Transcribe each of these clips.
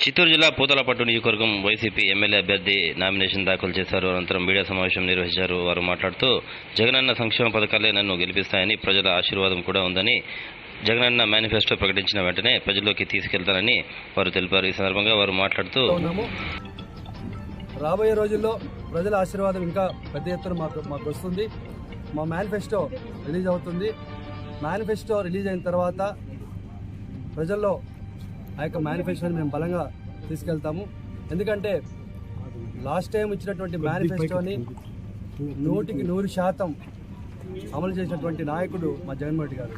చిత్తూరు జిల్లా పూతలపట్టు నియోజకవర్గం YCP MLA అభ్యర్థి నామినేషన్ దాఖలు చేశారు. అనంతరం మీడియా సమావేశం నిర్వహించారు. వారు మాట్లాడుతూ జగనన్న సంక్షేమ పథకాలే నన్ను గెలిపిస్తాయని ప్రజల ఆశీర్వాదం కూడా ఉందని జగనన్న మేనిఫెస్టో ప్రకటించిన వెంటనే ప్రజల్లోకి తీసుకెళ్తానని వారు తెలిపారు. ఈ సందర్భంగా వారు మాట్లాడుతూ ఉన్నాము. రాబోయే రోజుల్లో ప్రజల ఆశీర్వాదం ఇంకా పెద్ద ఎత్తున మాకు మాకు వస్తుంది. మా మేనిఫెస్టో రిలీజ్ అవుతుంది. మేనిఫెస్టో రిలీజ్ అయిన తర్వాత ప్రజల్లో ఆ యొక్క మేనిఫెస్టోని మేము బలంగా తీసుకెళ్తాము. ఎందుకంటే లాస్ట్ టైం ఇచ్చినటువంటి మేనిఫెస్టోని నూటికి నూరు శాతం అమలు చేసినటువంటి నాయకుడు మా జగన్మోహన్ రెడ్డి గారు.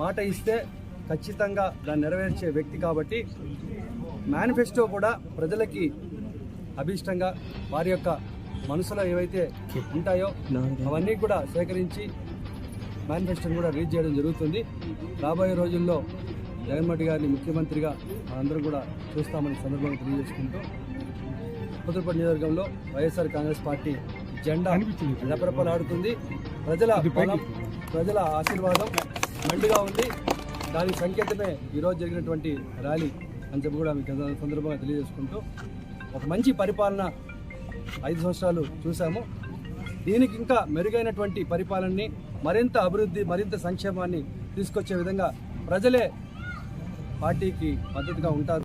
మాట ఇస్తే ఖచ్చితంగా దాన్ని నెరవేర్చే వ్యక్తి కాబట్టి మేనిఫెస్టో కూడా ప్రజలకి అభీష్టంగా వారి యొక్క మనసులో ఏవైతే ఉంటాయో అవన్నీ కూడా సేకరించి మేనిఫెస్టోని కూడా రీచ్ చేయడం జరుగుతుంది. రాబోయే రోజుల్లో జగన్మోహన్ గారిని ముఖ్యమంత్రిగా మనందరం కూడా చూస్తామని సందర్భంగా తెలియజేసుకుంటూ కుదురుపల్లి నియోజకవర్గంలో వైఎస్ఆర్ కాంగ్రెస్ పార్టీ జెండా రెపరెపలాడుతుంది. ప్రజల బలం ప్రజల ఆశీర్వాదం మెండుగా ఉంది. దానికి సంకేతమే ఈరోజు జరిగినటువంటి ర్యాలీ అని చెప్పి కూడా మీకు సందర్భంగా తెలియజేసుకుంటూ ఒక మంచి పరిపాలన ఐదు సంవత్సరాలు చూసాము దీనికి ఇంకా మెరుగైనటువంటి పరిపాలనని మరింత అభివృద్ధి మరింత సంక్షేమాన్ని తీసుకొచ్చే విధంగా ప్రజలే పార్టీకి మద్దతుగా ఉంటారు.